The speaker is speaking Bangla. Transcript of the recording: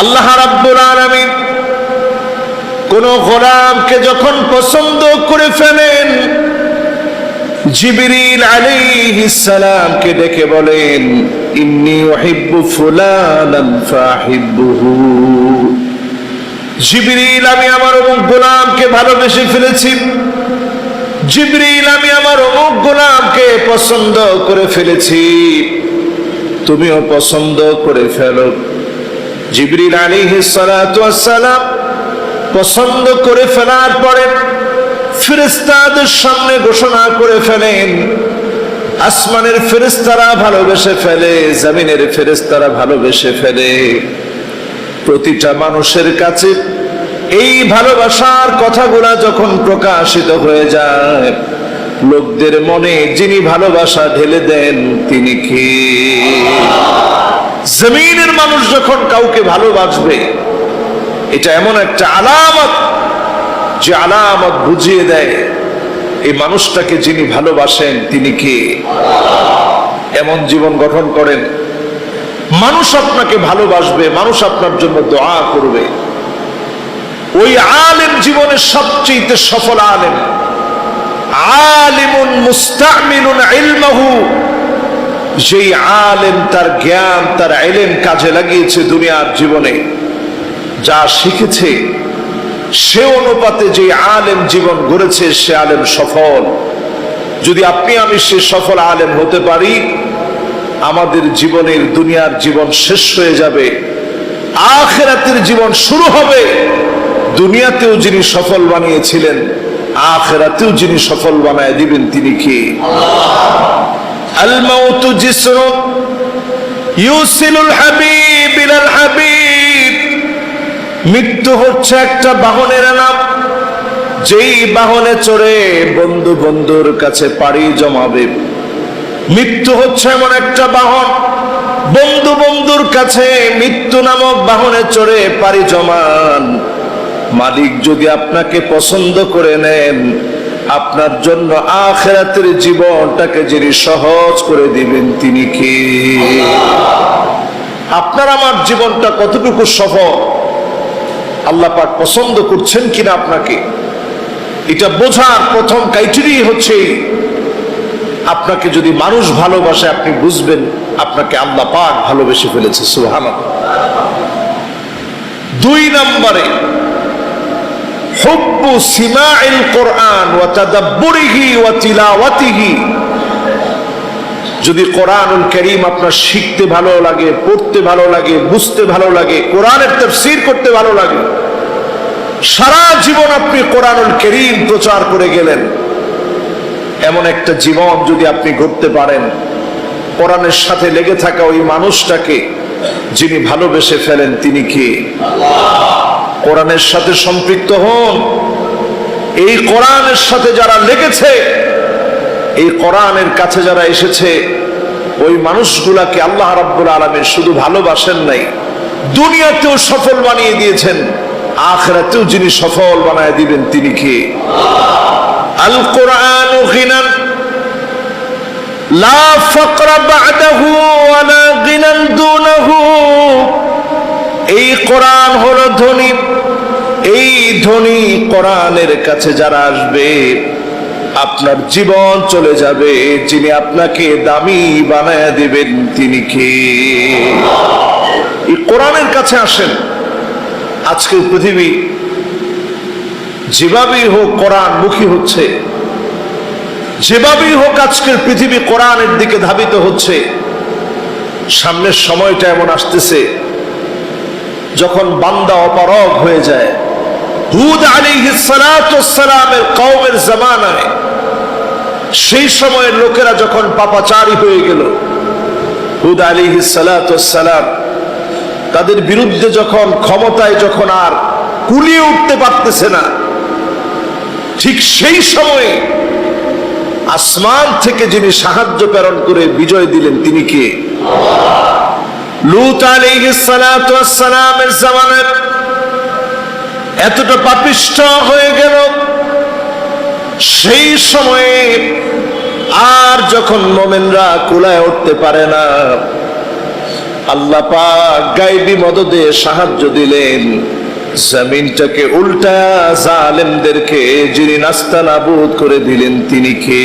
আল্লাহ রাব্বুল আলামিন কোন গোলামকে যখন পছন্দ করে ফেলেন, জিবরিল আলাইহিস সালামকে ডেকে বলেন, ইন্নী উহিব্বু ফুলানান ফাহিব্বুহু। জিবরিল, আমি আমার অমুক গোলামকে ভালোবেসে ফেলেছি। জিবরিল, আমি আমার অমুক গোলামকে পছন্দ করে ফেলেছি। তুমিও পছন্দ করে ফেলো। জিবরিল ওয়াস সালাম পছন্দ করে ফেলার পরে ফেরেস্তাদের সামনে ঘোষণা করে ফেলেন, আসমানের ফেরেস্তারা ভালোবেসে ফেলে, জমিনের ফেরেস্তারা ভালোবেসে ফেলে। প্রতিটা মানুষের কাছে এই ভালোবাসার কথাগুলা যখন প্রকাশিত হয়ে যায়, লোকদের মনে যিনি ভালোবাসা ঢেলে দেন তিনি কি? জমিনের মানুষ যখন কাউকে ভালোবাসবে, এটা এমন একটা আলামত যে আলামত বুঝিয়ে দেয়, এই মানুষটাকে যিনি ভালোবাসেন তিনি কে? এমন জীবন গঠন করেন। মানুষ আপনাকে ভালোবাসবে, মানুষ আপনার জন্য দোয়া করবে। ওই আলেম জীবনের সবচেয়ে সফল আলেম। আলিমুন মুস্তামিনুন ইলমাহু। যেই আলেম তার জ্ঞান, তার এলেম কাজে লাগিয়েছে দুনিয়ার জীবনে, যা শিখেছে, সে অনুপাতে যে আলেম জীবন গড়েছে, সে আলেম সফল। যদি আপনি, আমি সে সফল আলেম হতে পারি, আমাদের জীবনের, দুনিয়ার জীবন শেষ হয়ে যাবে, আখেরাতের জীবন শুরু হবে। দুনিয়াতেও যিনি সফল বানিয়েছিলেন, আখেরাতেও যিনি সফল বানায় দিবেন তিনি কি? মাউতু জিসরুন ইউসিলুল হাবিব ইলাল হাবিব মৃত্যু হচ্ছে একটা বাহনের নাম। যেই বাহনে চড়ে বন্ধু বন্ধুর কাছে পাড়ি জমাবে। মৃত্যু হচ্ছে এমন একটা বাহন। বন্ধু বন্ধুর কাছে মৃত্যু নামক বাহনে চড়ে পাড়ি জমান। মালিক যদি আপনাকে পছন্দ করে নেন আপনার জন্য আখেরাতের জীবনটাকে যিনি সহজ করে দিবেন, তিনি কি? আপনার আমার জীবনটা কতটুকু সফল? আল্লাহ পাক পছন্দ করছেন কিনা আপনাকে? এটা বোঝার প্রথম ক্রাইটেরিয়া হচ্ছে, আপনাকে যদি মানুষ ভালোবাসে, আপনি বুঝবেন আপনাকে আল্লাহ পাক ভালোবেসে ফেলেছে সুহান দুই নম্বরে হুব্বু সিমাইল কোরআন যদি কোরআনুল করিম আপনার শিখতে ভালো লাগে, পড়তে ভালো লাগে, বুঝতে ভালো লাগে, কোরআনের তাফসীর করতে ভালো লাগে, সারা জীবন আপনি কোরআনুল করিম প্রচার করে গেলেন। এমন একটা জীবন যদি আপনি গড়তে পারেন, কোরআনের সাথে লেগে থাকা ওই মানুষটাকে যিনি ভালোবেসে ফেলেন তিনি কি? কোরআনের সাথে সম্পৃক্ত হন। এই কোরআনের সাথে যারা লেগেছে, এই কোরআনের কাছে যারা এসেছে, ওই মানুষগুলাকে আল্লাহ রাব্বুল আলমীর শুধু ভালোবাসেন নাই, দুনিয়াতেও সফল বানিয়ে দিয়েছেন, আখরাতেও যিনি সফল বানায় দিবেন তিনি কে? আল কোরআন লা ফাকরা বাদাহু ওয়ালা গিনান দুনাহু। এই কোরআন হলো ধনী এই ধনী কোরআনের কাছে যারা আসবে, আপনার জীবন চলে যাবে। যিনি আপনাকে দামি বানায় দিবেন, তিনি কে? এই কোরআনের কাছে আসেন। আজকের পৃথিবী যেভাবেই হোক কোরআন মুখী হচ্ছে, যেভাবেই হোক আজকের পৃথিবী কোরআনের দিকে ধাবিত হচ্ছে, সামনের সময়টা এমন আসতেছে যখন বান্দা অপারগ হয়ে যায়, হুদ আলী সালামের কৌমের জামানায়, সেই সময়ের লোকেরা যখন পাপাচারী হয়ে গেল, হুদ আলী সালাম তাদের বিরুদ্ধে যখন ক্ষমতায় যখন আর কুলিয়ে উঠতে পারতেছে না, ঠিক সেই সময়ে আসমান থেকে যিনি সাহায্য প্রেরণ করে বিজয় দিলেন তিনি কে? লুত আলাইহিসসালামের জামানায় এতটা পাপিষ্ঠ হয়ে গেল, সেই সময়ে আর যখন মোমেনরা কুলায় উঠতে পারে না, আল্লাহ পাক গাইবি মদদে সাহায্য দিলেন, জমিনটাকে উল্টা জালেমদেরকে যিনি নাস্তা নাবুদ করে দিলেন। তিনি কে?